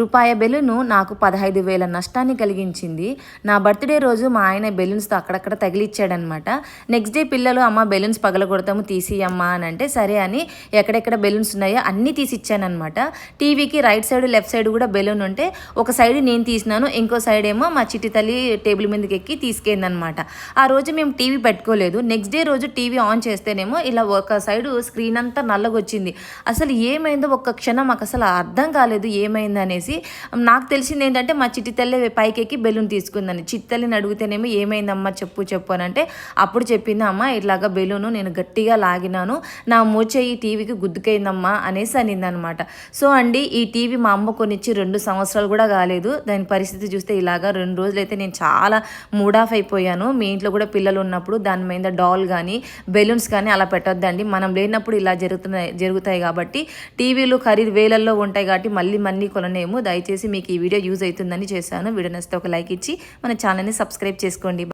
రూపాయి బెలూను నాకు పదహైదు వేల నష్టాన్ని కలిగించింది. నా బర్త్డే రోజు మా ఆయన బెలూన్స్తో అక్కడక్కడ తగిలిచ్చాడనమాట నెక్స్ట్ డే పిల్లలు అమ్మ బెలూన్స్ పగలగొడతాము తీసియమ్మా అని అంటే సరే అని ఎక్కడెక్కడ బెలూన్స్ ఉన్నాయో అన్నీ తీసి ఇచ్చానమాట టీవీకి రైట్ సైడ్ లెఫ్ట్ సైడ్ కూడా బెలూన్ ఉంటే ఒక సైడ్ నేను తీసినాను ఇంకో సైడ్ ఏమో మా చిట్టి తల్లి టేబుల్ మీదకి ఎక్కి తీసుకెళ్ళిందనమాట ఆ రోజు మేము టీవీ పెట్టుకోలేదు. నెక్స్ట్ డే రోజు టీవీ ఆన్ చేస్తేనేమో ఇలా ఒక సైడ్ స్క్రీన్ అంతా నల్లగొచ్చింది. అసలు ఏమైందో ఒక్క క్షణం మాకు అసలు అర్థం కాలేదు ఏమైంది చెప్పేసి నాకు తెలిసింది ఏంటంటే మా చిట్టి తల్లి బెలూన్ తీసుకుందని. చిట్టి తల్లిని అడిగితేనేమో ఏమైందమ్మా చెప్పు చెప్పు అని అంటే అప్పుడు చెప్పింది అమ్మ ఇట్లాగా బెలూను నేను గట్టిగా లాగినాను. నా మూచెయ్యి టీవీకి గుద్దుకైందమ్మా అనేసి అనింది అనమాట సో అండి ఈ టీవీ మా అమ్మ కొనిచ్చి రెండు సంవత్సరాలు కూడా కాలేదు. దాని పరిస్థితి చూస్తే ఇలాగా రెండు రోజులు అయితే నేను చాలా మూడ్ ఆఫ్ అయిపోయాను. మీ ఇంట్లో కూడా పిల్లలు ఉన్నప్పుడు దాని మీద డాల్ కానీ బెలూన్స్ కానీ అలా పెట్టొద్దండి. మనం లేనప్పుడు ఇలా జరుగుతున్నాయి జరుగుతాయి కాబట్టి టీవీలు ఖరీదు వేలల్లో ఉంటాయి కాబట్టి మళ్ళీ మళ్ళీ కొననేము దయచేసి మీకు ఈ వీడియో యూజ్ అవుతుందని చేశాను. వీడియో నచ్చితే ఒక లైక్ ఇచ్చి మన ఛానల్ని సబ్స్క్రైబ్ చేసుకోండి.